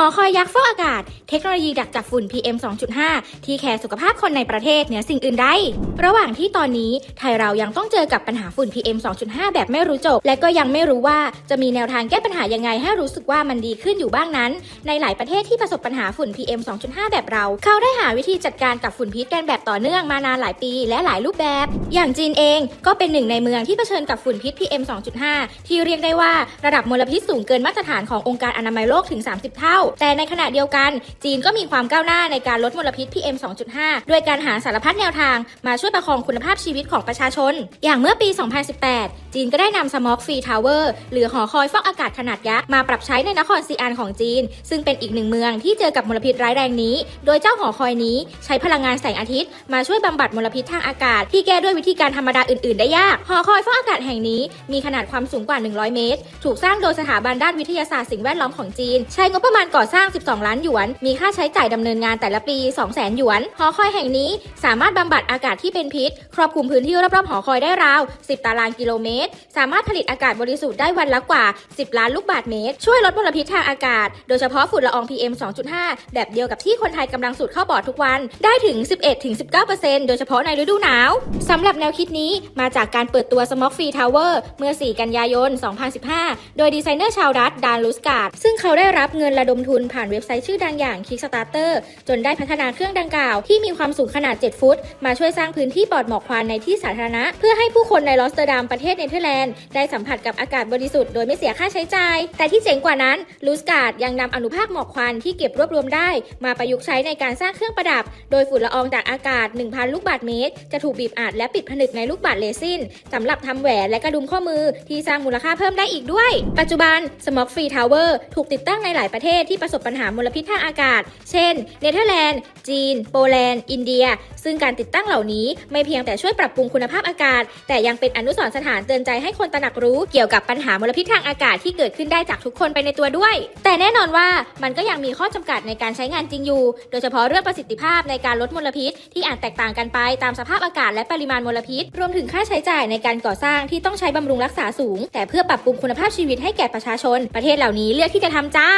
หอคอยยักษ์ฟอกอากาศ เทคโนโลยีดักจับฝุ่น PM 2.5 ที่แคร์สุขภาพคนในประเทศเหนือสิ่งอื่นใด ระหว่างที่ตอนนี้ไทยเรายังต้องเจอกับปัญหาฝุ่น PM 2.5 แบบไม่รู้จบ และก็ยังไม่รู้ว่าจะมีแนวทางแก้ปัญหายังไงให้รู้สึกว่ามันดีขึ้นอยู่บ้างนั้น ในหลายประเทศที่ประสบปัญหาฝุ่น PM 2.5 แบบเรา เขาได้หาวิธีจัดการกับฝุ่นพิษกันแบบต่อเนื่องมานานหลายปีและหลายรูปแบบ อย่างจีนเองก็เป็นหนึ่งในเมืองที่เผชิญกับฝุ่นพิษ PM 2.5 ที่เรียกได้ว่าระดับมลพิษสูงเกินมาตรฐานขององค์การอนามัยโลกถึง 30 เท่าแต่ในขณะเดียวกัน จีนก็มีความก้าวหน้าในการลดมลพิษ PM 2.5 ด้วยการหาสารพัดแนวทางมาช่วยประคองคุณภาพชีวิตของประชาชน อย่างเมื่อปี 2018 จีนก็ได้นำ Smog Free Tower หรือหอคอยฟอกอากาศขนาดยักษ์มาปรับใช้ในนครซีอันของจีน ซึ่งเป็นอีกหนึ่งเมืองที่เจอกับมลพิษร้ายแรงนี้ โดยเจ้าหอคอยนี้ใช้พลังงานแสงอาทิตย์มาช่วยบำบัดมลพิษทางอากาศ ที่แก้ด้วยวิธีการธรรมดาอื่น ๆ ได้ยาก หอคอยฟอกอากาศแห่งนี้มีขนาดความสูงกว่า 100 เมตร ถูกสร้างโดยสถาบันด้านวิทยาศาสตร์สิ่งแวดล้อมของจีน ใช้งบประมาณก่อสร้าง 12 ล้านหยวน มีค่าใช้จ่ายดำเนินงานแต่ละปี 200,000 หยวน หอคอยแห่งนี้สามารถบำบัดอากาศที่เป็นพิษ ครอบคลุมพื้นที่รอบๆหอคอยได้ราว 10 ตารางกิโลเมตร สามารถผลิตอากาศบริสุทธิ์ได้วันละกว่า 10 ล้านลูกบาศก์เมตร ช่วยลดมลพิษทางอากาศ โดยเฉพาะฝุ่นละออง PM 2.5 แบบเดียวกับที่คนไทยกำลังสูดเข้าปอดทุกวัน ได้ถึง 11-19%โดยเฉพาะในฤดูหนาวสำหรับแนวคิดนี้มาจากการเปิดตัว Smog Free Tower เมื่อ 4 กันยายน 2015 โดยดีไซเนอร์ชาวรัฐดานลูสการ์ดซึ่งเขาได้รับเงินระดมทุนผ่านเว็บไซต์ชื่อดังอย่าง Kickstarter จนได้พัฒนาเครื่องดังกล่าวที่มีความสูงขนาด 7 ฟุต มาช่วยสร้างพื้นที่ปลอดหมอกควันในที่สาธารณะ เพื่อให้ผู้คนในลอสเตอร์ดัมประเทศเนเธอร์แลนด์ได้สัมผัสกับอากาศบริสุทธิ์โดยไม่เสียค่าใช้จ่าย แต่ที่เจ๋งกว่านั้นลูสการ์ดยังนำอนุภาคหมอกควันที่เก็บรวบรวมได้ มาประยุกต์ใช้ในการสร้างเครื่องประดับ โดยฝุ่นละอองจากอากาศ 1,000 ลูกบาศก์เมตร จะถูกบีบอัดและปิดผนึกในลูกบาศก์เรซินสำหรับทำแหวนและกระดุมข้อมือที่สร้างมูลค่าเพิ่มได้อีกด้วย ปัจจุบัน Smog Free Tower ถูกติดตั้งในหลายประเทศที่ประสบปัญหามลพิษทางอากาศ เช่น เนเธอร์แลนด์ จีน โปแลนด์ อินเดีย ซึ่งการติดตั้งเหล่านี้ไม่เพียงแต่ช่วยปรับปรุงคุณภาพอากาศ แต่ยังเป็นอนุสรณ์สถานเตือนใจให้คนตระหนักรู้เกี่ยวกับปัญหามลพิษทางอากาศที่เกิดขึ้นได้จากทุกคนไปในตัวด้วย แต่แน่นอนว่ามันก็ยังมีข้อจำกัดในการใช้งานจริงอยู่ โดยเฉพาะเรื่องประสิทธิภาพในการลดมลพิษ ที่อาจแตกต่างกันไปตามสภาพอากาศและปริมาณมลพิษ รวมถึงค่าใช้จ่ายในการก่อสร้างที่ต้องใช้บำรุงรักษาสูง แต่เพื่อปรับปรุงคุณภาพชีวิตให้แก่ประชาชน ประเทศเหล่านี้เลือกที่จะทำจ้า